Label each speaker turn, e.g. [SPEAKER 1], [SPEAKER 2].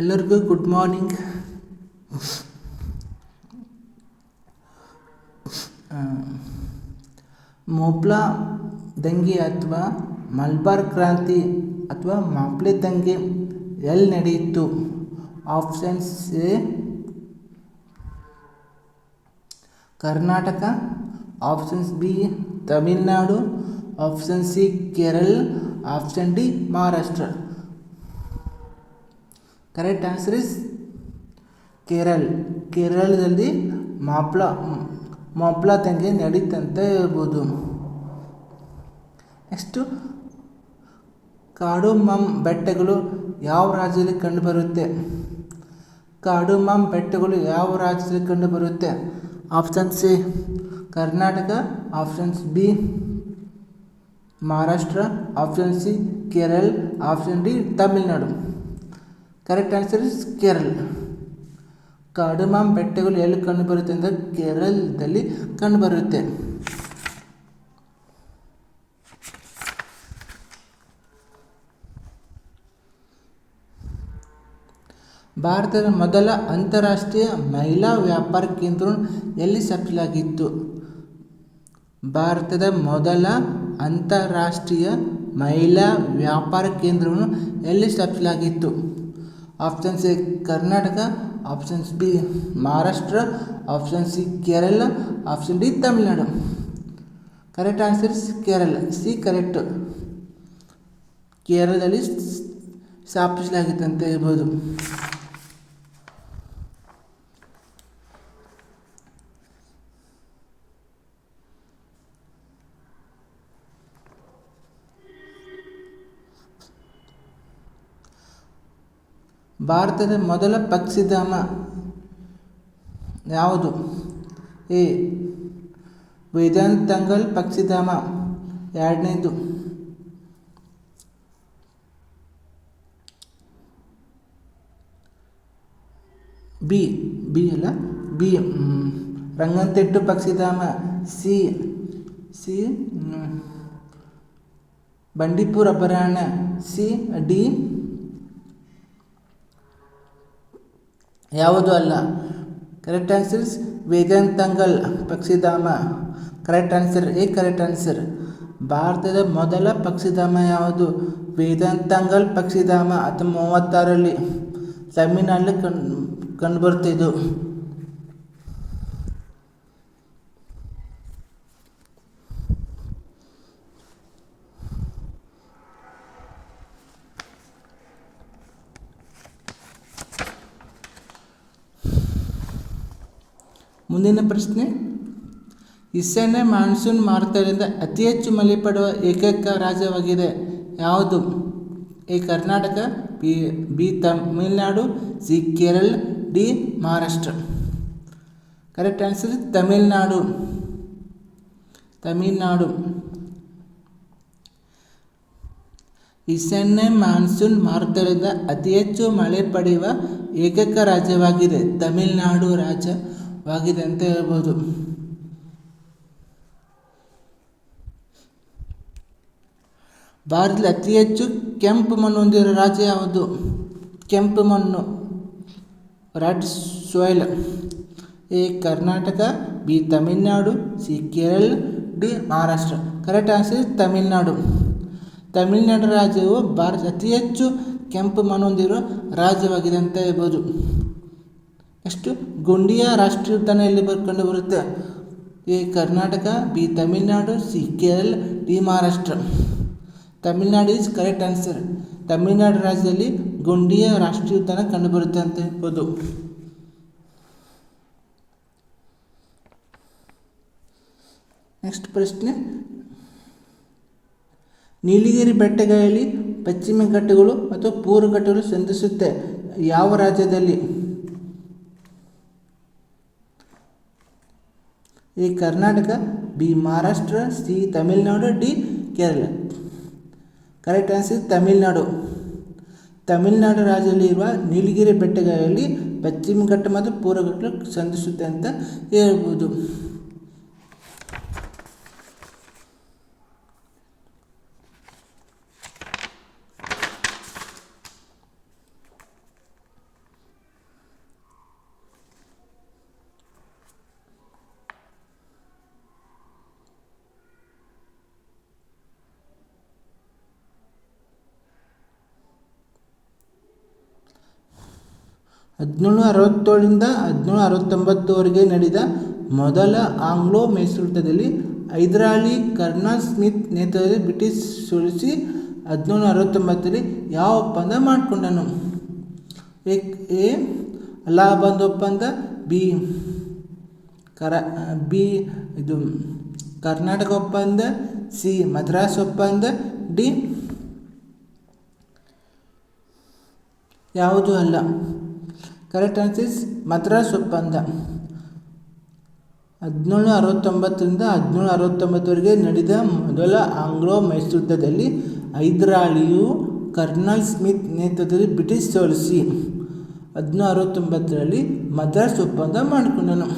[SPEAKER 1] ಎಲ್ಲರಿಗೂ good morning ಮೊಪ್ಲಾ ದಂಗೆ ಅಥವಾ ಮಲ್ಬಾರ್ ಕ್ರಾಂತಿ ಅಥವಾ ಮಾಪ್ಲೆ ದಂಗೆ ಎಲ್ಲಿ ನಡೆಯಿತು? Options A, Karnataka. Options B, Tamilnadu. Option C, Kerala. Option D, Maharashtra. Correct answer is Kerala ಕೇರಳದಲ್ಲಿ ಮಾಪ್ಲ ಮಾಪ್ಲ ತಂಗಿ ನಡೀತಂತ ಹೇಳ್ಬೋದು. ನೆಕ್ಸ್ಟು ಕಾಡುಮಮ್ ಬೆಟ್ಟಗಳು ಯಾವ ರಾಜ್ಯದಲ್ಲಿ ಕಂಡುಬರುತ್ತೆ ಕಾಡುಮಮ್ ಬೆಟ್ಟಗಳು ಯಾವ ರಾಜ್ಯದಲ್ಲಿ ಕಂಡುಬರುತ್ತೆ option C Karnataka. Options B Maharashtra option C Kerala option D Tamilnadu correct answer is Kerala cardamom ಬೆಟ್ಟಗಳು ಎಲ್ಲಿ ಕಂಡುಬರುತ್ತೆ ಅಂದರೆ ಕೇರಳದಲ್ಲಿ ಕಂಡುಬರುತ್ತೆ ಭಾರತದ ಮೊದಲ ಅಂತಾರಾಷ್ಟ್ರೀಯ ಮಹಿಳಾ ವ್ಯಾಪಾರ ಕೇಂದ್ರ ಎಲ್ಲಿ ಸ್ಥಾಪಿಸಲಾಗಿತ್ತು ಭಾರತದ ಮೊದಲ ಅಂತಾರಾಷ್ಟ್ರೀಯ ಮಹಿಳಾ ವ್ಯಾಪಾರ ಕೇಂದ್ರವನ್ನು ಎಲ್ಲಿ ಸ್ಥಾಪಿಸಲಾಗಿತ್ತು options A Karnataka options B Maharashtra option C Kerala option D Tamilnadu correct answer Kerala C correct ಕೇರಳದಲ್ಲಿ ಸ್ಥಾಪಿಸಲಾಗಿತ್ತು ಅಂತ ಹೇಳ್ಬೋದು. ಭಾರತದ ಮೊದಲ ಪಕ್ಷಿಧಾಮ ಯಾವುದು? ಎ. ವೇದಾಂತಂಗಲ್ ಪಕ್ಷಿಧಾಮ. ಎರಡನೇದು. ಬಿ. ಬಿ ಅಲ್ಲ? ಬಿ. ರಂಗಂತಿಟ್ಟು ಪಕ್ಷಿಧಾಮ. ಸಿ. ಸಿ. ಬಂಡೀಪುರ ಅಭಯಾರಣ್ಯ ಸಿ. ಡಿ. ಯಾವುದು ಅಲ್ಲ. ಕರೆಕ್ಟ್ ಆನ್ಸರ್ ವೇದಾಂತಂಗಲ್, ಪಕ್ಷಿಧಾಮ. Correct answer A correct answer ಭಾರತದ ಮೊದಲ ಪಕ್ಷಿಧಾಮ ಯಾವುದು? ವೇದಾಂತಂಗಲ್ ಪಕ್ಷಿಧಾಮ ಅಥವಾ ಮೂವತ್ತಾರಲ್ಲಿ ತಮಿಳ್ನಾಡಲ್ಲಿ ಕಂಡು ಕಂಡುಬರುತ್ತೆ ಮುಂದಿನ ಪ್ರಶ್ನೆ. ಈಶಾನ್ಯ ಮಾನ್ಸೂನ್ ಮಾರುತದಿಂದ ಅತಿ ಹೆಚ್ಚು ಮಳೆ ಪಡುವ ಏಕೈಕ ರಾಜ್ಯವಾಗಿದೆ. ಯಾವುದು? A, Karnataka, B B, Tamilnadu, C, Kerala, D, Maharashtra. Correct answer Tamilnadu. Tamilnadu. ಈಶಾನ್ಯ ಮಾನ್ಸೂನ್ ಮಾರುತದಿಂದ ಅತಿ ಹೆಚ್ಚು ಮಳೆ ಪಡೆಯುವ ಏಕೈಕ ರಾಜ್ಯವಾಗಿದೆ. ತಮಿಳ್ನಾಡು ರಾಜ್ಯವಾಗಿದೆ ಅಂತ ಹೇಳ್ಬೋದು. ಭಾರತದಲ್ಲಿ ಅತಿ ಹೆಚ್ಚು ಕೆಂಪು ಮಣ್ಣು ಹೊಂದಿರೋ ರಾಜ್ಯ ಯಾವುದು? ಕೆಂಪು ಮಣ್ಣು, red soil, A Karnataka, B Tamilnadu, C Kerala, D Maharashtra. Correct answer Tamilnadu. Tamilnadu ರಾಜ್ಯವು ಭಾರತ ಅತಿ ಹೆಚ್ಚು ಕೆಂಪು ಮಣ್ಣು ಹೊಂದಿರೋ ರಾಜ್ಯವಾಗಿದೆ ಅಂತ ಹೇಳ್ಬೋದು. ನೆಕ್ಸ್ಟು ಗುಂಡಿಯ ರಾಷ್ಟ್ರೀಯ ಉದ್ಯಾನ ಎಲ್ಲಿ ಬರ್ಕೊಂಡು ಬರುತ್ತೆ? A Karnataka, B, Tamilnadu, C, Kerala, D, Maharashtra. Tamilnadu is correct answer Tamilnadu ರಾಜ್ಯದಲ್ಲಿ ಗುಂಡಿಯ ರಾಷ್ಟ್ರೀಯ ಉದ್ಯಾನ ಕಂಡುಬರುತ್ತೆ ಅಂತ ಹೇಳ್ಬೋದು. ನೆಕ್ಸ್ಟ್ ಪ್ರಶ್ನೆ. ನೀಲಗಿರಿ ಬೆಟ್ಟಗಳಲ್ಲಿ ಪಶ್ಚಿಮ ಘಟ್ಟಗಳು ಮತ್ತು ಪೂರ್ವ ಘಟ್ಟಗಳು ಸಂಧಿಸುತ್ತೆ ಯಾವ ರಾಜ್ಯದಲ್ಲಿ? A Karnataka, B Maharashtra, C Tamilnadu, D Kerala. Correct answer Tamilnadu. Tamilnadu ರಾಜ್ಯದಲ್ಲಿ ಇರುವ ನೀಲಗಿರಿ ಬೆಟ್ಟಗಳಲ್ಲಿ ಪಶ್ಚಿಮ ಘಟ್ಟ ಮತ್ತು ಪೂರ್ವ ಘಟ್ಟ ಸಂಧಿಸುತ್ತೆ ಅಂತ ಹೇಳ್ಬೋದು. ಹದಿನೇಳು ಅರವತ್ತೇಳರಿಂದ ಹದಿನೇಳು ಅರವತ್ತೊಂಬತ್ತುವರೆಗೆ ನಡೆದ ಮೊದಲ ಆಂಗ್ಲೋ ಮೈಸೂರು ಯುದ್ಧದಲ್ಲಿ ಹೈದರಾಲಿ ಕರ್ನಲ್ ಸ್ಮಿತ್ ನೇತೃತ್ವದಲ್ಲಿ ಬ್ರಿಟಿಷ್ ಸೋಲಿಸಿ ಹದಿನೇಳು ಅರವತ್ತೊಂಬತ್ತರಲ್ಲಿ ಯಾವ ಒಪ್ಪಂದ ಮಾಡಿಕೊಂಡನು? ಎ, ಅಲಹಾಬಾದ್ ಒಪ್ಪಂದ, ಬಿ, ಕರ, ಬಿ, ಇದು, ಕರ್ನಾಟಕ ಒಪ್ಪಂದ, ಸಿ, ಮದ್ರಾಸ್ ಒಪ್ಪಂದ, ಡಿ, ಯಾವುದು ಅಲ್ಲ. ಕರೆಕ್ಟ್ ಆನ್ಸರ್ಸ್ ಮದ್ರಾಸ್ ಒಪ್ಪಂದ ಹದಿನೇಳು ಅರವತ್ತೊಂಬತ್ತರಿಂದ ಹದಿನೇಳು ಅರವತ್ತೊಂಬತ್ತವರೆಗೆ ನಡೆದ ಮೊದಲ ಆಂಗ್ಲೋ ಮೈಸೂರು ಯುದ್ಧದಲ್ಲಿ ಹೈದರಾಲಿಯು ಕರ್ನಲ್ ಸ್ಮಿತ್ ನೇತೃತ್ವದಲ್ಲಿ ಬ್ರಿಟಿಷ್ ಸೋಲಿಸಿ. ಹದಿನೇಳು ಅರವತ್ತೊಂಬತ್ತರಲ್ಲಿ ಮದ್ರಾಸ್ ಒಪ್ಪಂದ ಮಾಡಿಕೊಂಡನು.